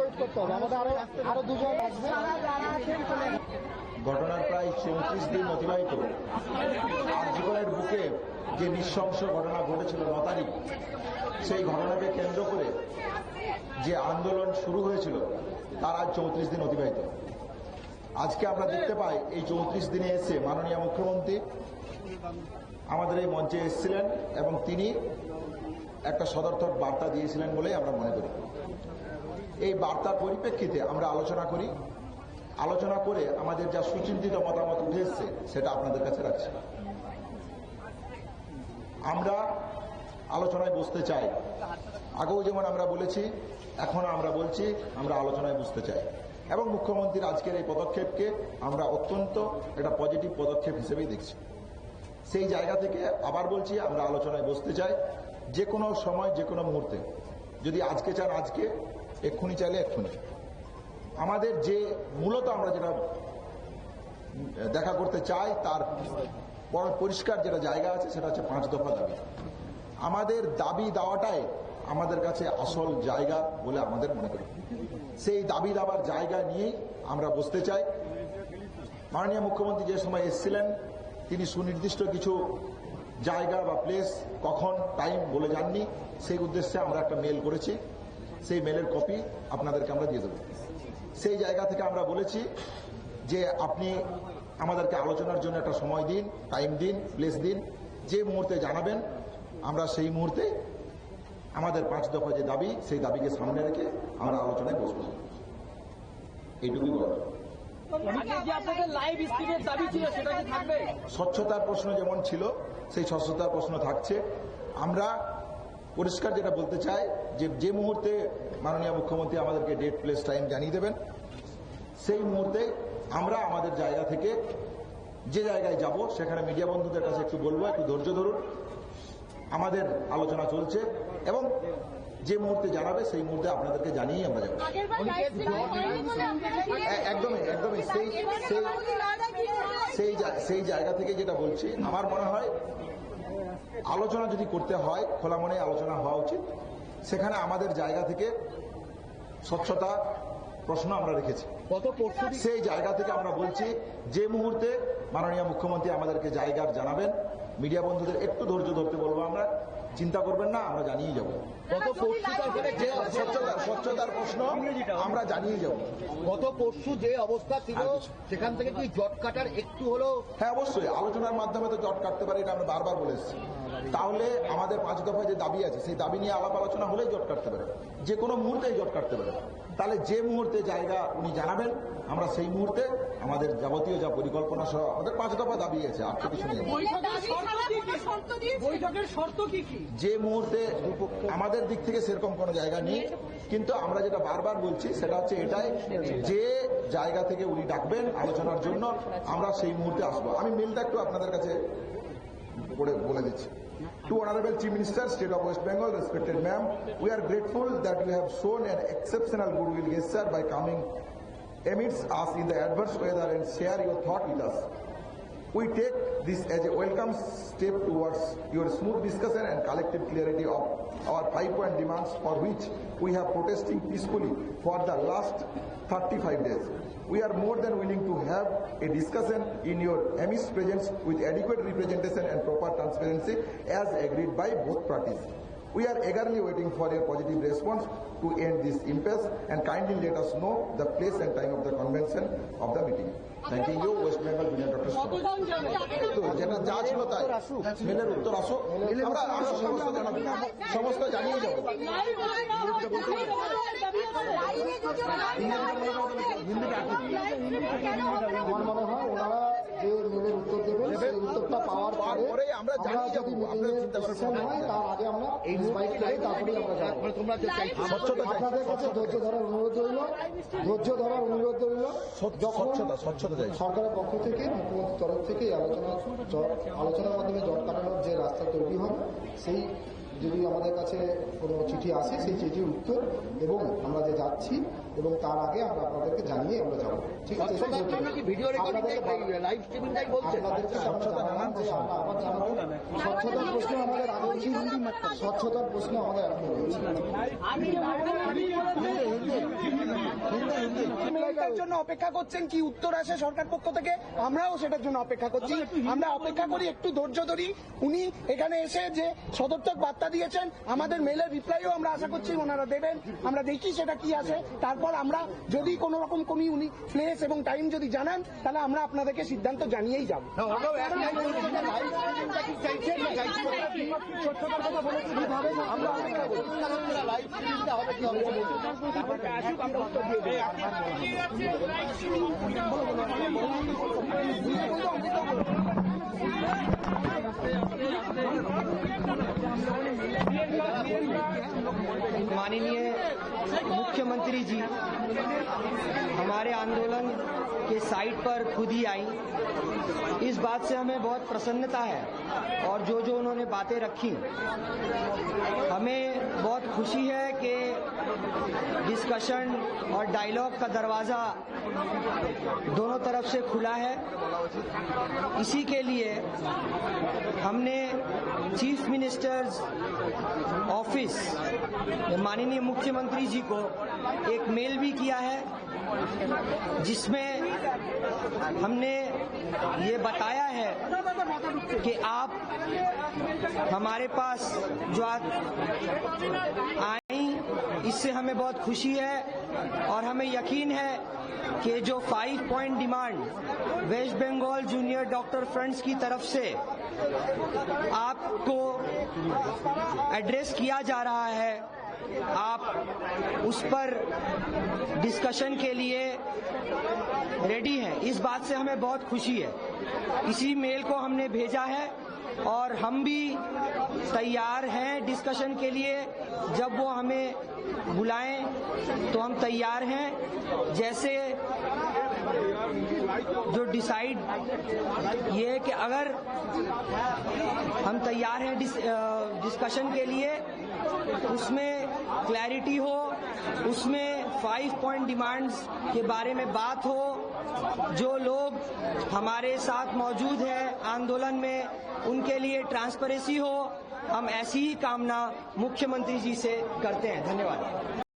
Wait করতে হবে। আমাদের আরও আরও দুজন আসবে। ঘটনার প্রায় চৌত্রিশ দিন অতিবাহিত। আর বুকে যে নৃশংস ঘটনা ঘটেছিল ন তারিখ সেই ঘটনাকে কেন্দ্র করে যে আন্দোলন শুরু হয়েছিল তার আজ চৌত্রিশ দিন অতিবাহিত। আজকে আমরা দেখতে পাই এই চৌত্রিশ দিনে এসে মাননীয় মুখ্যমন্ত্রী আমাদের এই মঞ্চে এসেছিলেন এবং তিনি একটা সদর্থক বার্তা দিয়েছিলেন বলেই আমরা মনে করি। এই বার্তার পরিপ্রেক্ষিতে আমরা আলোচনা করি। আলোচনা করে আমাদের যা সুচিন্তিত মতামত উঠে এসছে, সেটা আপনাদের কাছে রাখছি। আমরা আলোচনায় বসতে চাই। আগেও যেমন আমরা বলেছি এখন আমরা বলছি, আমরা আলোচনায় বসতে চাই। এবং মুখ্যমন্ত্রীর আজকের এই পদক্ষেপকে আমরা অত্যন্ত একটা পজিটিভ পদক্ষেপ হিসেবেই দেখছি। সেই জায়গা থেকে আবার বলছি, আমরা আলোচনায় বসতে চাই। যে কোনো সময়, যে কোনো মুহূর্তে। যদি আজকে চান, আজকে, এক্ষুনি চাইলে এক্ষুনি। আমাদের যে মূলত আমরা যেটা দেখা করতে চাই, তার পরিষ্কার যেটা জায়গা আছে, সেটা হচ্ছে পাঁচ দফা দাবি। আমাদের দাবি দেওয়াটাই আমাদের কাছে আসল জায়গা বলে আমাদের মনে করি। সেই দাবি দাবার জায়গা নিয়েই আমরা বসতে চাই। মাননীয় মুখ্যমন্ত্রী যে সময় এসেছিলেন, তিনি সুনির্দিষ্ট কিছু জায়গা বা প্লেস কখন টাইম বলে যাননি সেই উদ্দেশ্যে আমরা একটা মেল করেছি। সেই মেলের কপি আপনাদেরকে আমরা দিয়ে দেবো। সেই জায়গা থেকে আমরা বলেছি যে আপনি আমাদেরকে আলোচনার জন্য একটা সময় দিন টাইম দিন প্লেস দিন। যে মুহূর্তে জানাবেন, আমরা সেই মুহূর্তে আমাদের পাঁচ দফা যে দাবি, সেই দাবিকে সামনে রেখে আমরা আলোচনায় বসবো। এইটুকুই বলা স্বচ্ছতার প্রশ্ন যেমন ছিল, সেই স্বচ্ছতার প্রশ্ন থাকছে। আমরা পরিষ্কার যেটা বলতে চাই, যে যে মুহূর্তে মাননীয় মুখ্যমন্ত্রী আমাদেরকে ডেট প্লেস টাইম জানিয়ে দেবেন, সেই মুহূর্তে আমরা আমাদের জায়গা থেকে যে জায়গায় যাব, সেখানে মিডিয়া বন্ধুদের কাছে একটু বলব, একটু ধৈর্য ধরুন। আমাদের আলোচনা চলছে এবং যে মুহূর্তে জানাবে সেই মুহূর্তে আপনাদেরকে জানিয়েই আমরা যাব একদমই একদমই। সেই সেই সেই সেই জায়গা থেকে যেটা বলছি আমার মনে হয় আলোচনা যদি করতে হয় খোলা মনে আলোচনা হওয়া উচিত। সেখানে আমাদের জায়গা থেকে স্বচ্ছতা প্রশ্ন আমরা রেখেছি। সেই জায়গা থেকে আমরা বলছি যে মুহূর্তে মাননীয় মুখ্যমন্ত্রী আমাদেরকে জায়গার জানাবেন মিডিয়া বন্ধুদের একটু ধৈর্য ধরতে বলব আমরা চিন্তা করবেন না আমরা জানিয়ে যাব। গত পরশু যে স্বচ্ছতা স্বচ্ছতার প্রশ্ন আমরা জানিয়ে যাব। গত পরশু যে অবস্থা ছিল সেখান থেকে কি জট কাটার একটু হলো হ্যাঁ অবশ্যই। আলোচনার মাধ্যমে তো জট কাটতে পারি এটা আমরা বারবার বলে এসেছি। তাহলে আমাদের পাঁচ দফায় যে দাবি আছে সেই দাবি নিয়ে আলাপ আলোচনা হলেই জট কাটতে পারে। যে কোনো মুহূর্তেই জট কাটতে পারে। তাহলে যে মুহূর্তে জায়গা উনি জানাবেন আমরা সেই মুহূর্তে আমাদের যাবতীয় যা পরিকল্পনা সহ আমাদের পাঁচ দফা দাবি আছে আর কিছু নেই। বৈঠকের শর্ত কি কি? শর্ত দিয়েছে বৈঠকের শর্ত কি কি? যে মুহূর্তে আমাদের দিক থেকে সেরকম কোনো জায়গা নেই কিন্তু আমরা যেটা বারবার বলছি সেটা হচ্ছে এটাই যে জায়গা থেকে উনি ডাকবেন আলোচনার জন্য আমরা সেই মুহূর্তে আসব। আমি মেলটা একটু আপনাদের কাছে বলে দিচ্ছি। To Honorable Chief Minister, State of West Bengal, respected ma'am, we are grateful that you have shown an exceptional goodwill gesture by coming amidst us in the adverse weather and share your thought with us. We take this as a welcome step towards your smooth discussion and collective clarity of our five-point demands for which we have protesting peacefully for the last 35 days. We are more than willing to have a discussion in your amidst presence with adequate representation and proper transparency as agreed by both parties. We are eagerly waiting for your positive response to end this impasse and kindly let us know the place and time of the convention of the meeting. Thanking you, West Bengal Junior Doctor School. কতজন যাবে তো যেটা যা ছিল তাই মেলের উত্তর আসো আমরা আমরা সমস্ত জানাব সমস্ত জানিয়ে যাব আমার মনে হয় ওনারা যে মেলের উত্তর দেবেন সেই উত্তরটা পাওয়ার পরে আমরা যদি হয় তার আগে আমরা তারপরে যাব আপনাদের কাছে ধৈর্য ধরার অনুরোধ রইল। ধৈর্য ধরার অনুরোধ রইল। যখন সরকারের পক্ষ থেকে মুখ্যমন্ত্রীর তরফ থেকে আলোচনা আলোচনার মাধ্যমে জট কাটানোর যে রাস্তা তৈরি হবে সেই যদি আমাদের কাছে কোনো চিঠি আসে সেই চিঠির উত্তর এবং আমরা যে যাচ্ছি এবং তার আগে আমরা আপনাদেরকে জানিয়ে আমরা যাব। ঠিক আছে জানাব স্বচ্ছতার প্রশ্ন আমাদের আগে উচিত স্বচ্ছতার প্রশ্ন আমাদের জন্য অপেক্ষা করছেন কি? উত্তর আসে সরকার পক্ষ থেকে? আমরাও সেটার জন্য অপেক্ষা করছি। আমরা অপেক্ষা করি একটু ধৈর্য ধরি। উনি এখানে এসে যে সদর্থক বার্তা দিয়েছেন আমাদের মেলের রিপ্লাইও আমরা আশা করছি ওনারা দেবেন। আমরা দেখি সেটা কি আছে তারপর তারপর আমরা যদি কোন রকম কোনো উনি প্লেস এবং টাইম যদি জানান তাহলে আমরা আপনাদেরকে সিদ্ধান্ত জানিয়েই যাব। মানি নিয়ে मुख्यमंत्री जी हमारे आंदोलन के साइट पर खुद ही आई। इस बात से हमें बहुत प्रसन्नता है और जो जो उन्होंने बातें रखी, हमें बहुत खुशी है कि डिस्कशन और डायलॉग का दरवाज़ा दोनों तरफ़ से खुला है। इसी के लिए हमने चीफ मिनिस्टर्स ऑफ़िस माननीय मुख्यमंत्री जी को एक मेल भी किया है, जिसमें हमने ये बताया है कि आप हमारे पास जो आई, इससे हमें बहुत खुशी है और हमें यकीन है कि जो five point demand West Bengal junior doctor friends की तरफ़ से आपको एड्रेस किया जा रहा है। आप उस पर डिस्कशन के लिए रेडी हैं। इस बात से हमें बहुत खुशी है। इसी मेल को हमने भेजा है और हम भी तैयार हैं डिस्कशन के लिए। जब वो हमें बुलाएँ तो हम तैयार हैं। जैसे जो डिसाइड ये है कि अगर हम तैयार हैं डिस, डिस्कशन के लिए उसमें क्लैरिटी हो उसमें फाइव पॉइंट डिमांड्स के बारे में बात हो जो लोग हमारे साथ मौजूद हैं आंदोलन में उनके लिए ट्रांसपेरेंसी हो हम ऐसी ही कामना मुख्यमंत्री जी से करते हैं। धन्यवाद।